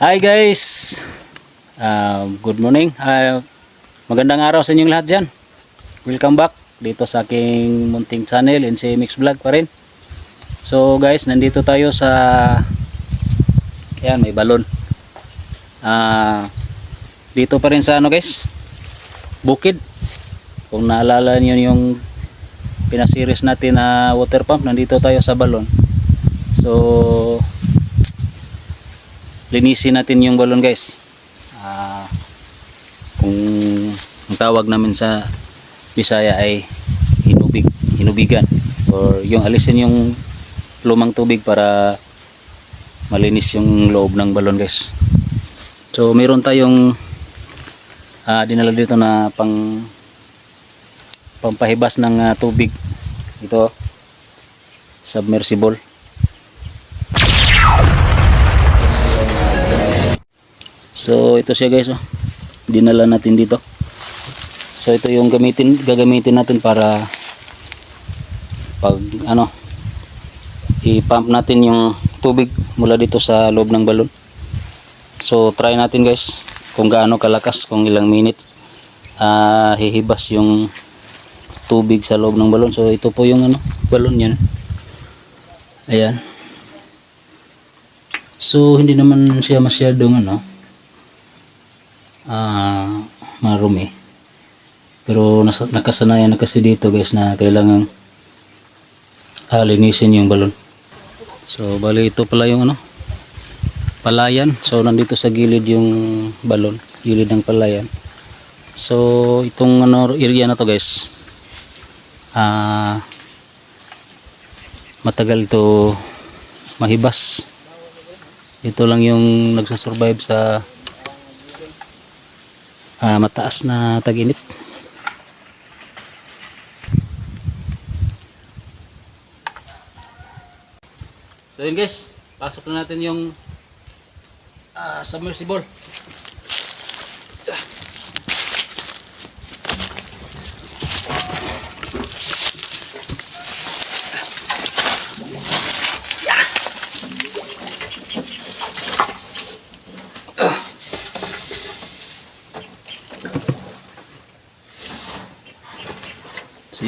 Hi guys! Uh, good morning. Uh, magandang araw sa inyong lahat dyan. Welcome back dito sa aking munting channel, NC Mix Vlog pa rin. So guys, nandito tayo sa... Yan, may balon. Ah, dito pa rin sa ano guys? Bukid. Kung naalala niyo yung pinasiris natin na water pump, nandito tayo sa balon. So, linisin natin yung balon guys. Ah, kung ang tawag namin sa Bisaya ay hinubig hinubigan or yung alisin yung lumang tubig para malinis yung loob ng balon guys. So meron tayong ah, dinala dito na pang pampahibas ng ah, tubig. Ito submersible So ito siya guys oh. Dinala natin dito. So ito yung gamitin gagamitin natin para pag ano i-pump natin yung tubig mula dito sa loob ng balon. So try natin guys kung gaano kalakas kung ilang minutes ah hihibas yung tubig sa loob ng balon. So ito po yung ano balon niya. Ayan. So hindi naman siya masyadong ano ah marumi. Pero nasa, nakasanayan na kasi dito guys na kailangan ah, linisin yung balon. So bali ito pala yung ano palayan. So nandito sa gilid yung balon, gilid ng palayan. So itong ano area na to guys. Ah matagal to mahibas. Ito lang yung nagsasurvive sa ah, mataas na tag-init. So yun guys, pasok na natin yung ah, submersible.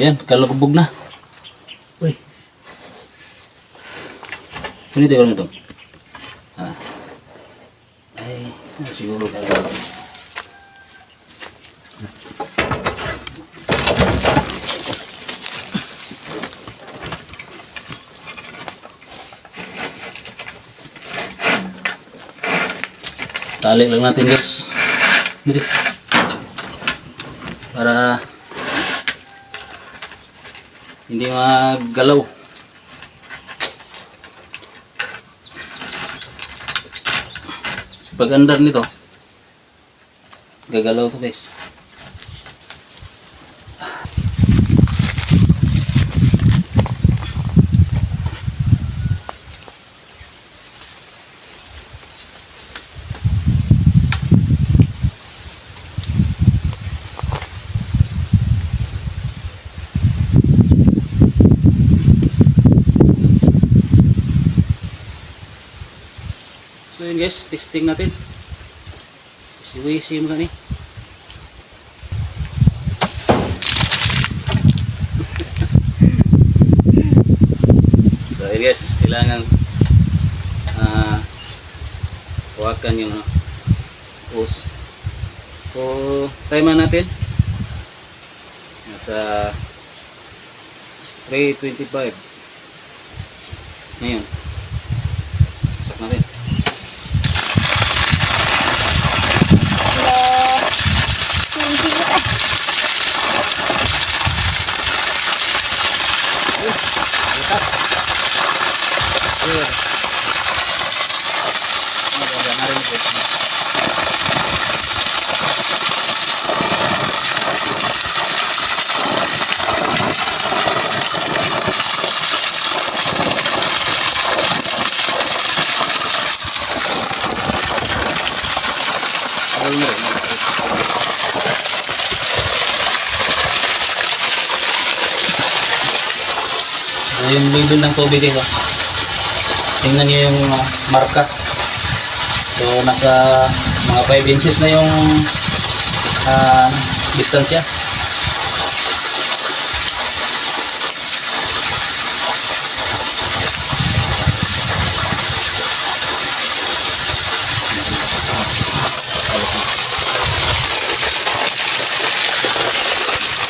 Yan, kalubog na. Uy. Pinito ko na ito. Ah. Ay, ah, siguro kalubog. Tali lang natin guys. Para hindi magalaw. So pag andar nito, gagalaw to guys. Yun guys, testing natin. Siwisi mo gani. so yun guys, kailangan ah huwakan yung ano, hose. So, timer natin. Nasa 325. Ngayon. Saksak natin. Yun. Ano ba, narinig ko. Awal mo rin. Yung level ng tubig ito. Tingnan niyo yung uh, marka. So nasa mga 5 inches na yung ah, distansya.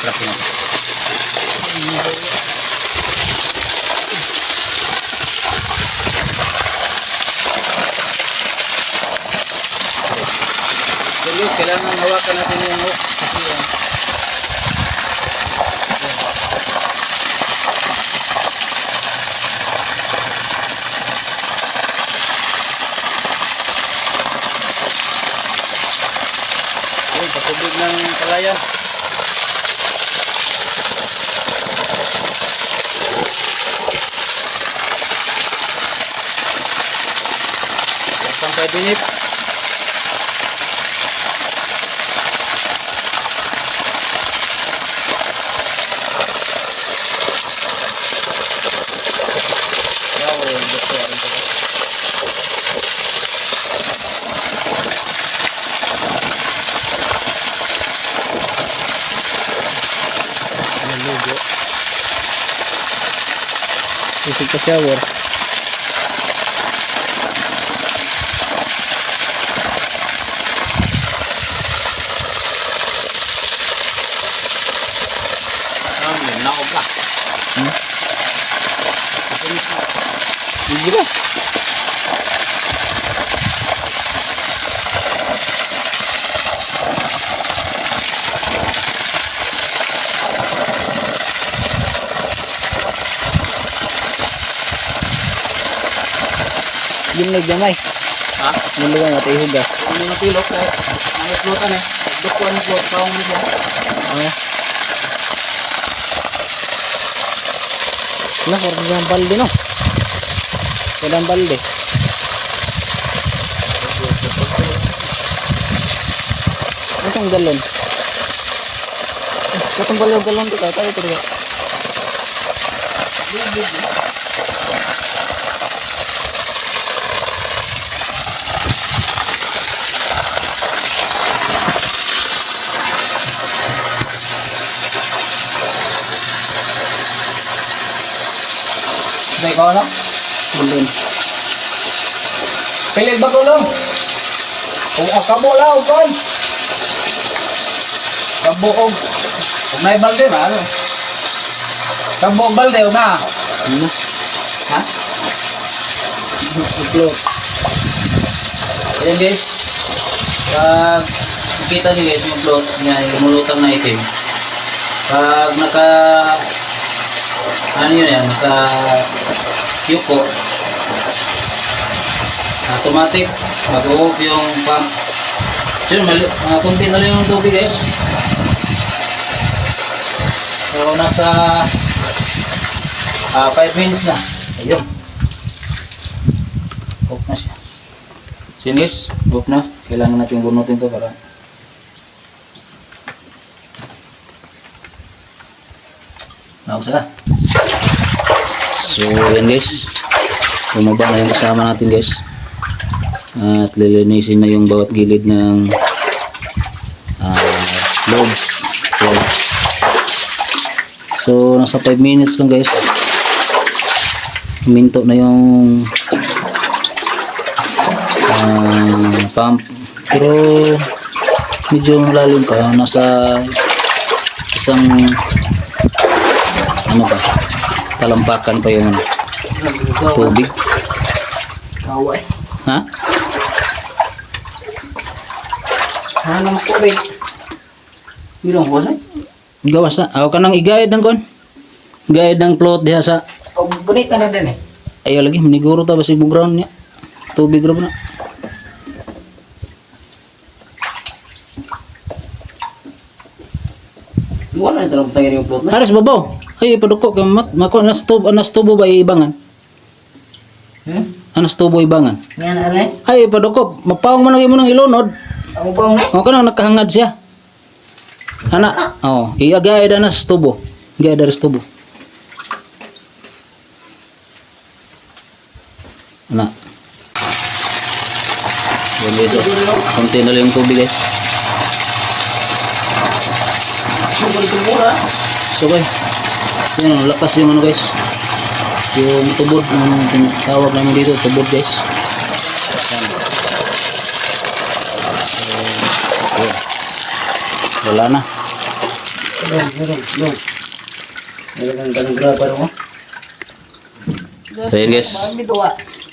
Sarap yun. So guys, kailangan hawakan natin yung hook kasi yan. Ayun, patubig ng kalaya. Pang 5 minutes. कशावर? Yung nagdamay. Ha? Yung lugar natin ihugas. Kung may napilok, eh, ang flotan eh. Dukuan ng float, paong mo siya. Ano? Wala, parang ng balde no. Wala ang balde. Itong galon. Itong galon galon ito tayo ito ito. Sa ikaw ano? Galon. Pilig ba tulong? Kung akabo lang, kon. Kabo og. Kung may balde ba, ano? Kabo og balde, una. Ano? Ha? Upload. Ayan guys. Pag kita nyo guys yung float niya, yung mulutang na itim. Pag naka ano yun yan, naka yuko automatic mag-off yung pump. Yun, mali, kunti na lang yung tubig guys. So nasa 5 minutes na. Ayun. Off na siya. So yun guys, off na. Kailangan natin bunutin to para Nausa na. So yan guys. Bumaba na yung kasama natin guys. At lilinisin na yung bawat gilid ng ah loob. So, so nasa 5 minutes lang guys. Minto na yung ah, pump. Pero medyo malalim pa. Nasa isang ano pa talampakan pa yung tubig. Kaway. Ha? Tubig. Ilong ko say. Gawas na. Ako ka nang igayad ng kon. Gayad ng plot diha sa O bunit ka na din eh. ayo lagi maniguro ta ba si ground niya. Tubig ba na. Wala na tanong tayo yung plot na. Aras babaw. Ay paduko ka mat mako nas tubo nas tubo ba ibangan. Hmm? Anas tubo ibangan. Yan ale. Ay paduko mapawang mo nang ilunod. Ang bang na. O ka nang nakahangad siya. Ana, oh, iagay da nas tubo. Gaya dari tubo. Ana. Guys, oh. Konti na lang yung tubig guys. So guys, yun ang lakas yung ano guys. Yung tubod, yung tinatawag namin dito, tubod guys. Yan. So. Wala na. Meron, meron, meron. Meron ganang graba no? So yun guys,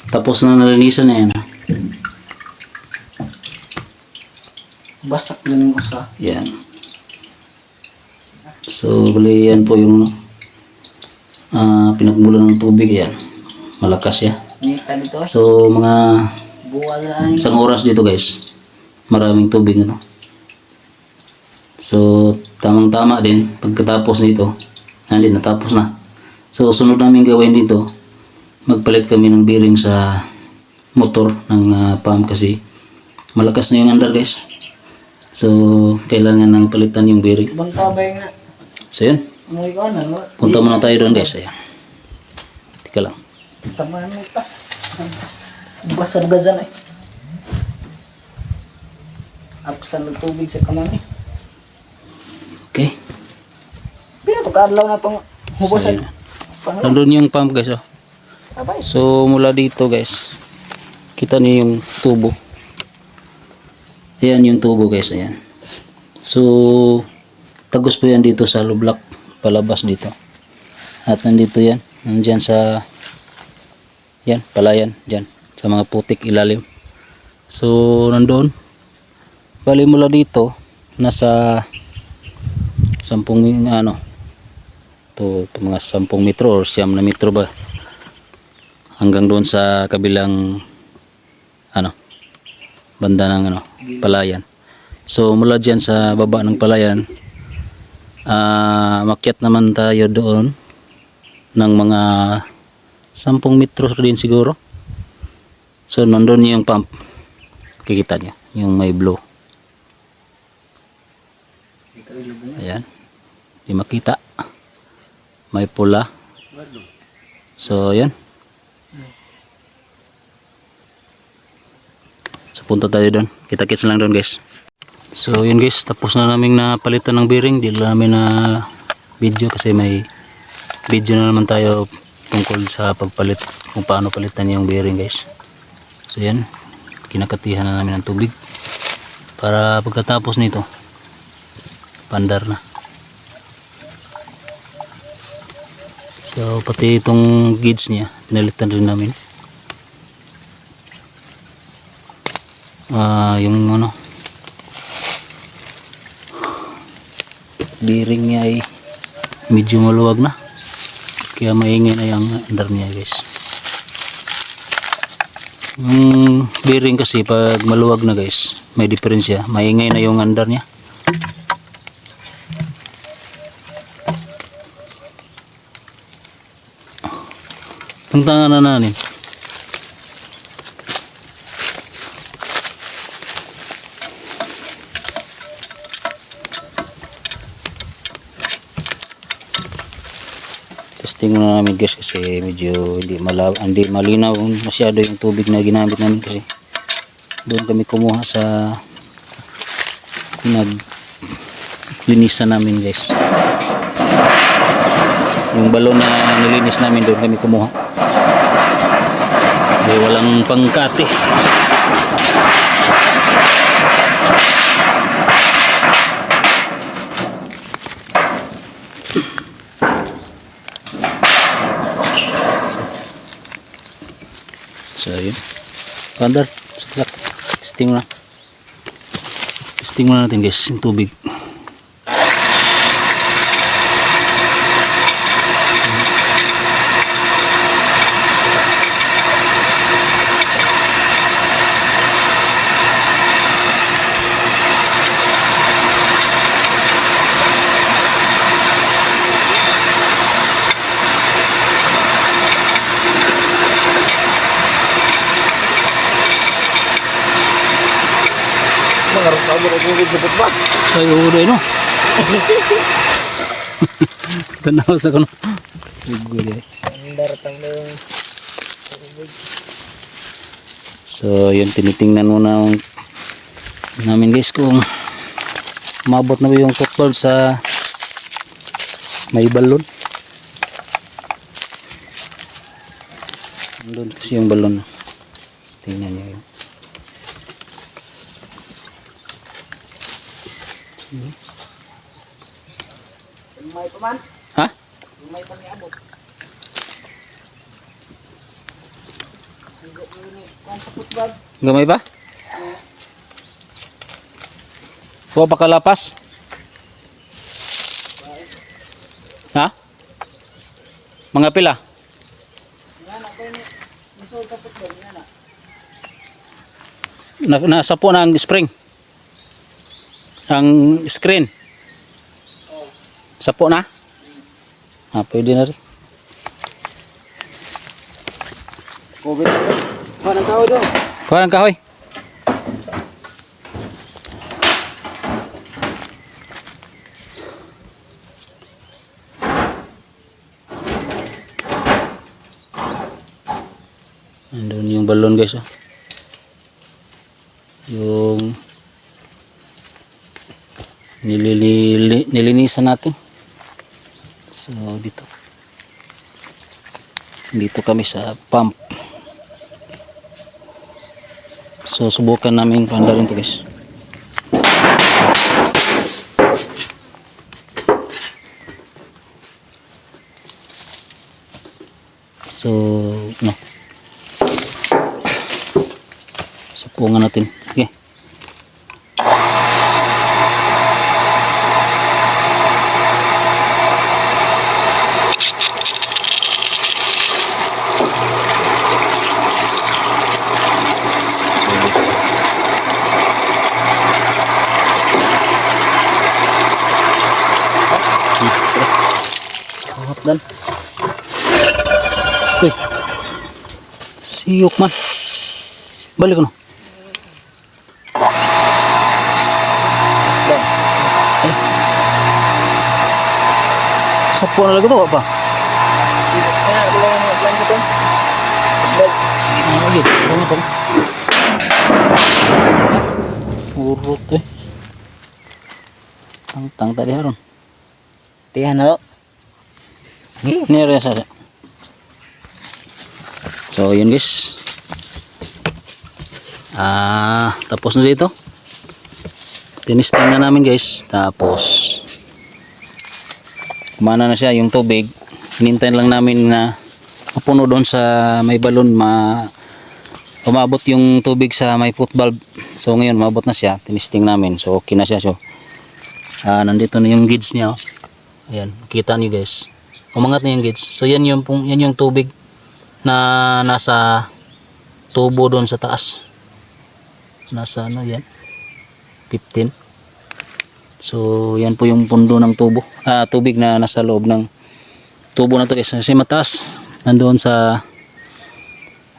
tapos na nalinisan na yan. ah. Basak na yung usa. Yan. So, bali yan po yung ah pinagmulan ng tubig yan. Malakas dito. So, mga isang oras dito guys. Maraming tubig na to. So, tamang-tama din. Pagkatapos nito, hindi, natapos na. So, sunod namin gawin dito, magpalit kami ng bearing sa motor ng ah, pump kasi malakas na yung andar guys. So, kailangan ng palitan yung bearing. Bangka ba yung nga? So, yun. Punta muna tayo doon guys. Ayan. Tika lang. Basag gazan eh. Apsan ng tubig sa kamami. Okay. Pina to kaadlaw na tong So, hubasan. Nandun yung pump guys. Oh. So mula dito guys, kita niyo yung tubo. Ayan yung tubo guys, ayan. So tagos po yan dito sa lublak, palabas dito. At nandito yan, nandyan sa yan, palayan, dyan, sa mga putik ilalim. So nandoon, bali mula dito, nasa sampung ano, to, mga sampung metro or siyam na metro ba? Hanggang doon sa kabilang ano banda ng ano palayan. So mula dyan sa baba ng palayan ah makyat naman tayo doon ng mga 10 metro din siguro. So nandun yung pump. Kikita niya yung may blue. Ayan. Di makita. May pula. So yan So punta tayo doon. Kita-kits lang doon guys. So yun guys, tapos na namin napalitan ng bearing. Di namin na video kasi may video na naman tayo tungkol sa pagpalit kung paano palitan yung bearing guys. So yan, kinakatihan na namin ng tubig para pagkatapos nito pandar na. So pati itong gauge niya, pinalitan rin namin. ah yung ano bearing niya ay medyo maluwag na. Kaya maingay na yung under niya guys. Yung bearing kasi pag maluwag na guys may diferensya maingay na yung under niya. Tungtangan na nanin testing muna namin guys kasi medyo hindi malaw hindi malinaw masyado yung tubig na ginamit namin kasi doon kami kumuha sa nag linisan namin guys. Yung balon na nilinis namin doon kami kumuha. Di walang pangkate So, yun. Pandar, saksak. Testing mo na. Testing mo na natin guys, yung tubig. Mga na sa ba? Ay, uray no. Tanaw sa. Ugoy. Ang daratang ng So, yun, tinitingnan muna ng- namin guys kung mabot na ba yung football sa may balon. Doon kasi yung balon. Tingnan nyo yun. Ha? Gamay ba? Kuha pa kalapas? Ha? Mga pila? Na, nasa po na ang spring. Ang screen. Sapo na? Ah, pwede na rin. COVID. Kuha ng tao doon. Kuha ng kahoy. Andun yung balon guys oh. Yung nililili, nilinisan natin. So dito. Dito kami sa pump. So subukan namin pandarin to guys. So, no. Supungan natin. Okay. Hap dan. Uy. Siyok man. Balik ko no. Eh. Sapo na lang ito pa. Kaya, kailangan mo. Kailangan ko to. Bel. Lagi. Ano to? Eh. Tang-tang tadi haron. Tiyan na to. Rin sa So, yun guys. Ah, tapos na dito. Tinisting na namin guys. Tapos, kumana na siya yung tubig. Hinintayin lang namin na mapuno doon sa may balon ma umabot yung tubig sa may foot valve. So ngayon umabot na siya, tinisting namin. So okay na siya. So ah, nandito na yung gauge niya. oh. Ayan, kita niyo guys. Umangat na yung gauge. So yan yung yan yung tubig na nasa tubo doon sa taas. Nasa ano yan? 15. So yan po yung pundo ng tubo. Ah, tubig na nasa loob ng tubo na to guys. Kasi mataas. Nandoon sa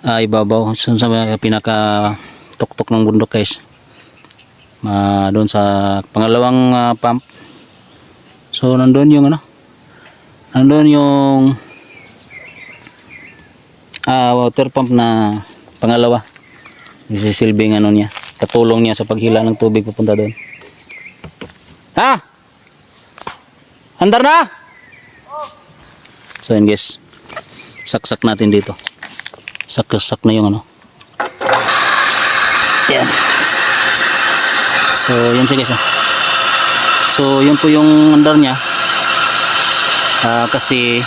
ah, ibabaw. So, sa pinaka tuktok ng bundok guys. Ma, doon sa pangalawang ah, pump. So nandoon yung ano? Nandoon yung ah, water pump na pangalawa. Isisilbing ano niya. Katulong niya sa paghila ng tubig papunta doon. Ha? Andar na? So yun guys. Saksak natin dito. Saksak na yung ano. Yan. So yun siya guys. ah. So yun po yung andar niya. Ah, kasi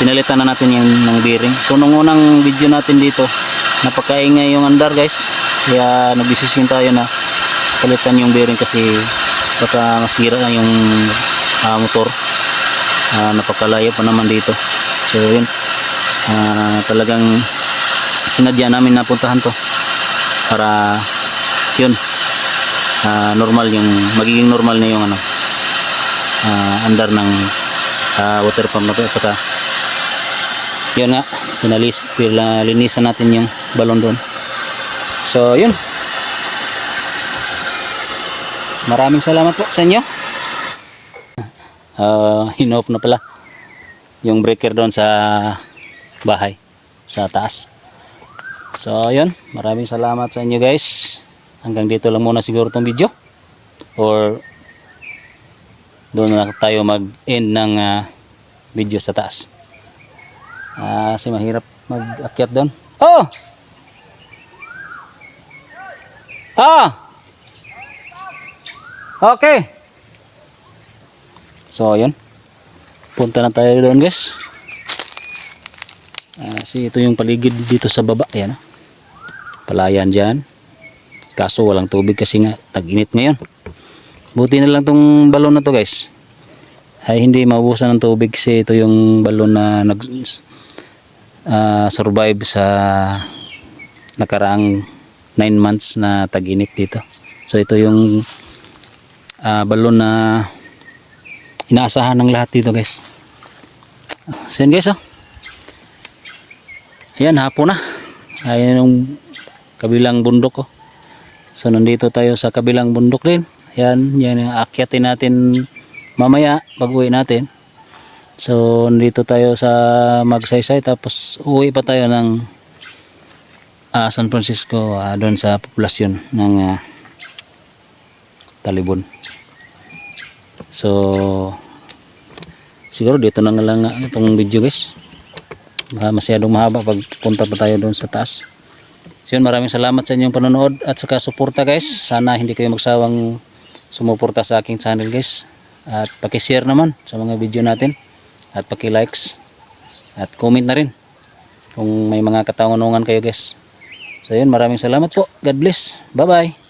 pinalitan na natin yung ng bearing. So nung unang video natin dito, napakaingay yung andar guys. Kaya nagdesisyon tayo na palitan yung bearing kasi baka masira na yung ah, motor. Ah, napakalayo pa naman dito. So yun. Ah, talagang sinadya namin napuntahan to para yun ah, normal yung magiging normal na yung ano ah, andar ng ah, water pump na to at saka yun nga pinalis, pinalinisan natin yung balon doon so yun maraming salamat po sa inyo uh, hinop na pala yung breaker doon sa bahay sa taas So, ayun. Maraming salamat sa inyo guys. Hanggang dito lang muna siguro tong video. Or doon na tayo mag-end ng ah, video sa taas. Ah, kasi mahirap mag-akyat doon. Oh! Ah! Okay. So, ayun. Punta na tayo doon guys. Ah, kasi ito yung paligid dito sa baba. Ayan. Palayan dyan. Kaso walang tubig kasi nga tag-init ngayon. Buti na lang tong balon na to guys. Ay hindi maubusan ng tubig kasi ito yung balon na nag ah, survive sa nakaraang 9 months na tag-init dito. So ito yung ah, balon na inaasahan ng lahat dito guys. So guys oh. Ayan, hapon na. Ayan yung kabilang bundok ko. So, nandito tayo sa kabilang bundok din. Ayan, yan yung akyatin natin mamaya pag uwi natin. So, nandito tayo sa Magsaysay tapos uwi pa tayo ng ah, San Francisco ah, doon sa populasyon ng ah, Talibon. So, siguro dito na lang ah, itong video guys. Baka masyadong mahaba pag punta pa tayo doon sa taas. So yun, maraming salamat sa inyong panonood at saka suporta guys. Sana hindi kayo magsawang sumuporta sa aking channel guys. At paki-share naman sa mga video natin. At paki-likes. At comment na rin kung may mga katanungan kayo guys. So yun, maraming salamat po. God bless. Bye bye.